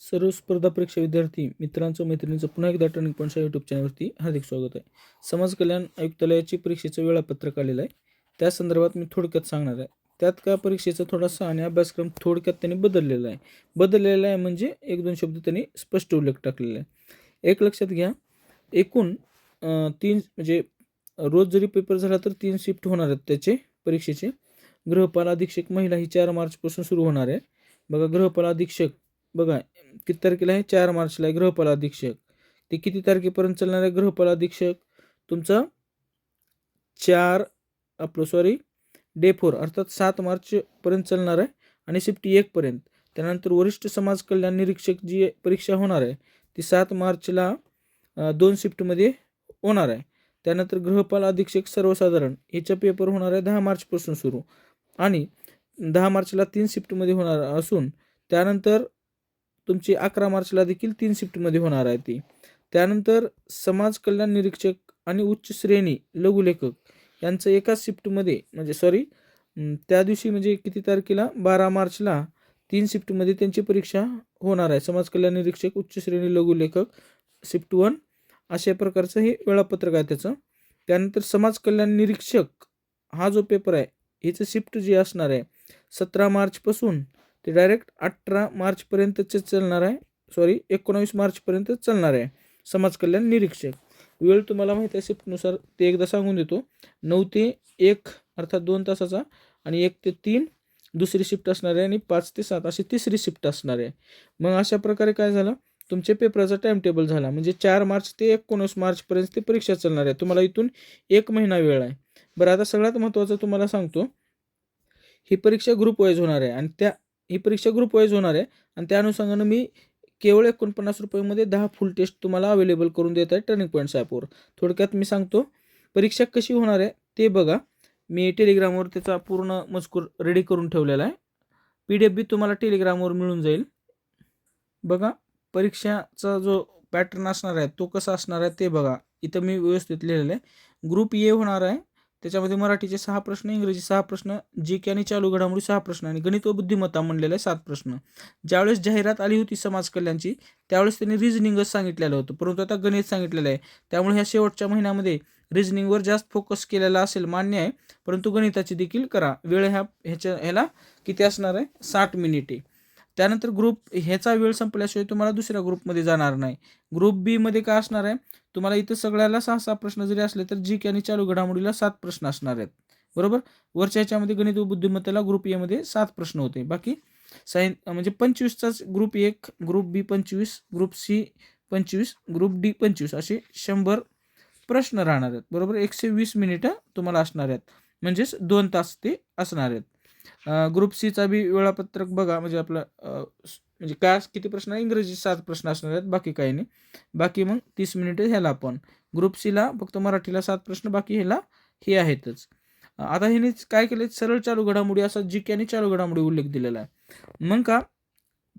सर्व स्पर्धा परीक्षा विद्यार्थी मित्रांचं मैत्रिणींचं पुन्हा एकदा टर्निंग पॉईंटच्या यूट्यूब चॅनलवरती हार्दिक स्वागत आहे. समाज कल्याण आयुक्तालयाची परीक्षेचं वेळापत्रक आलेलं आहे. त्या संदर्भात मी थोडक्यात सांगणार आहे. त्यात का परीक्षेचा थोडासा आणि अभ्यासक्रम थोडक्यात त्यांनी बदललेला आहे? बदललेला आहे म्हणजे एक दोन शब्द त्यांनी स्पष्ट उल्लेख टाकलेला आहे. एक लक्षात घ्या एकूण तीन म्हणजे रोज जरी पेपर झाला तर तीन शिफ्ट होणार आहेत त्याचे परीक्षेचे. गृहपाल अधीक्षक महिला ही चार मार्चपासून सुरू होणार आहे. बघा गृहपाल अधीक्षक बघा किती तारखेला आहे? चार मार्चला आहे गृहपाल अधीक्षक ते किती तारखेपर्यंत चालणार आहे गृहपाल अधीक्षक तुमचं चार आपलं सॉरी डे फोर अर्थात सात मार्चपर्यंत चालणार आहे आणि शिफ्टी एकपर्यंत त्यानंतर वरिष्ठ समाज कल्याण निरीक्षक जी परीक्षा होणार आहे ती सात मार्चला दोन शिफ्टमध्ये होणार आहे. त्यानंतर गृहपाल अधीक्षक सर्वसाधारण याचा पेपर होणार आहे दहा मार्चपासून सुरू. आणि दहा मार्चला तीन शिफ्टमध्ये होणार असून त्यानंतर तुमची अकरा मार्चला देखील तीन शिफ्टमध्ये होणार आहे ती. त्यानंतर समाज कल्याण निरीक्षक आणि उच्च श्रेणी लघुलेखक यांचं एकाच शिफ्टमध्ये म्हणजे सॉरी त्या दिवशी म्हणजे किती तारखेला? बारा मार्चला तीन शिफ्टमध्ये त्यांची परीक्षा होणार आहे. समाज कल्याण निरीक्षक उच्च श्रेणी लघुलेखक शिफ्ट वन अशा प्रकारचं हे वेळापत्रक आहे त्याचं. त्यानंतर समाज कल्याण निरीक्षक हा जो पेपर आहे ह्याचं शिफ्ट जे असणार आहे सतरा मार्चपासून ते डायरेक्ट अठरा मार्चपर्यंतचे चालणार आहे. सॉरी एकोणावीस मार्चपर्यंत चालणार आहे. समाज कल्याण निरीक्षक. वेळ तुम्हाला माहिती आहे शिफ्टनुसार ते एकदा सांगून देतो. नऊ ते एक अर्थात दोन तासाचा आणि एक ते तीन दुसरी शिफ्ट असणार आहे आणि पाच ते सात अशी तिसरी शिफ्ट असणार आहे. मग अशा प्रकारे काय झालं? तुमच्या पेपराचा टाइम टेबल झाला. म्हणजे चार मार्च ते एकोणीस मार्चपर्यंत ते परीक्षा चालणार आहे. तुम्हाला इथून एक महिना वेळ आहे. बरं आता सगळ्यात महत्त्वाचं तुम्हाला सांगतो. ही परीक्षा ग्रुप वाईज होणार आहे आणि त्या ही परीक्षा ग्रुप वाईज होणार आहे. आणि त्या अनुषंगानं मी केवळ एकोणपन्नास रुपयामध्ये दहा फुल टेस्ट तुम्हाला अवेलेबल करून देत आहे टर्निंग पॉईंट्स ॲपवर थोडक्यात मी सांगतो परीक्षा कशी होणार आहे ते बघा. मी टेलिग्रामवर त्याचा पूर्ण मजकूर रेडी करून ठेवलेला आहे. पी डी एफ बी तुम्हाला टेलिग्रामवर मिळून जाईल. बघा परीक्षाचा जो पॅटर्न असणार आहे तो कसा असणार आहे ते बघा. इथं मी व्यवस्थित लिहिलेलं आहे. ग्रुप ए होणार आहे. त्याच्यामध्ये मराठीचे सहा प्रश्न इंग्रजी सहा प्रश्न जी के आणि चालू घडामोडी सहा प्रश्न आणि गणित व बुद्धिमत्ता म्हणलेले आहे सात प्रश्न. ज्यावेळेस जाहिरात आली होती समाज कल्याणची त्यावेळेस त्यांनी रिझनिंगच सांगितलेलं होतं. परंतु आता गणित सांगितलेलं आहे. त्यामुळे ह्या शेवटच्या महिन्यामध्ये रिझनिंगवर जास्त फोकस केलेला असेल मान्य आहे. परंतु गणिताची देखील करा. वेळ ह्या ह्याच्या ह्याला किती असणार आहे? साठ मिनिटे त्यानंतर ग्रुप ह्याचा वेळ संपल्याशिवाय तुम्हाला दुसऱ्या ग्रुपमध्ये जाणार नाही. ग्रुप बीमध्ये काय असणार आहे? तुम्हाला इथं सगळ्याला सहा सहा प्रश्न जरी असले तर जी के आणि चालू घडामोडीला सात प्रश्न असणार आहेत. बरोबर? वरच्या ह्याच्यामध्ये गणित व बुद्धिमत्तेला ग्रुप एमध्ये सात प्रश्न होते. बाकी सायन म्हणजे पंचवीसचाच ग्रुप एक ग्रुप बी पंचवीस ग्रुप सी पंचवीस ग्रुप डी पंचवीस असे शंभर प्रश्न राहणार आहेत. बरोबर? एकशे वीस मिनिटं तुम्हाला असणार आहेत. म्हणजेच दोन तास ते असणार आहेत. ग्रुप सीचा बी वेळापत्रक बघा म्हणजे आपलं म्हणजे काय किती प्रश्न इंग्रजी सात प्रश्न असणार आहेत बाकी काही नाही. बाकी मग तीस मिनिटे ह्याला आपण. ग्रुप सीला फक्त मराठीला सात प्रश्न बाकी ह्याला हे आहेतच. आता ह्यानेच काय केले सरळ चालू घडामोडी असा जी आणि चालू घडामोडी उल्लेख दिलेला आहे. मग का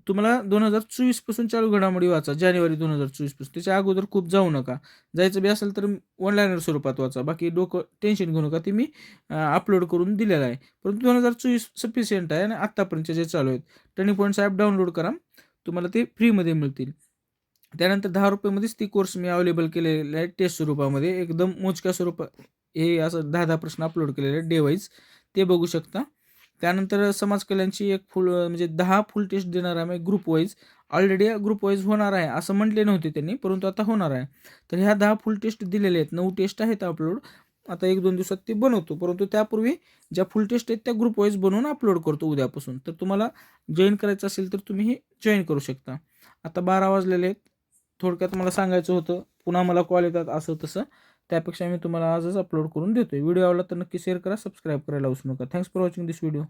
तुम्हाला दोन हजार चोवीसपासून चालू घडामोडी वाचा जानेवारी दोन हजार चोवीसपासून. त्याच्या अगोदर खूप जाऊ नका. जायचं बी असेल तर ऑनलाईनर स्वरूपात वाचा. बाकी डोकं टेन्शन घेऊ नका. ते मी अपलोड करून दिलेलं आहे. परंतु दोन हजार चोवीस सफिशियंट आहे आणि आत्तापर्यंत जे चालू आहेत टर्निंग पॉईंट्स ॲप डाउनलोड करा. तुम्हाला ते फ्रीमध्ये मिळतील. त्यानंतर दहा रुपयामध्येच ती कोर्स मी अवेलेबल केलेला आहे टेस्ट स्वरूपामध्ये. एकदम मोजक्या स्वरूपात हे असं दहा दहा प्रश्न अपलोड केलेले आहेत डे वाईज ते बघू शकता. त्यानंतर समाज कल्याणची एक फुल म्हणजे दहा फुल टेस्ट देणार आहे group wise already group wise होणार आहे असं म्हटले नव्हते त्यांनी परंतु आता होणार आहे. तर ह्या दहा फुल टेस्ट दिलेल्या आहेत नऊ टेस्ट आहेत अपलोड आता एक दोन दिवसात ते बनवतो परंतु त्यापूर्वी ज्या फुल टेस्ट आहेत त्या ग्रुप वाईज बनवून अपलोड करतो उद्यापासून. तर तुम्हाला जॉईन करायचं असेल तर तुम्ही हे जॉईन करू शकता. आता बारा वाजलेले आहेत थोडक्यात मला सांगायचं होतं पुन्हा मला कॉल येतात असं तसं. त्यापेक्षा मी तुम्हाला आजच अपलोड करून देतो व्हिडिओ आवडला तर नक्की शेअर करा सबस्क्राईब करायला विसरू नका. Thanks for watching this video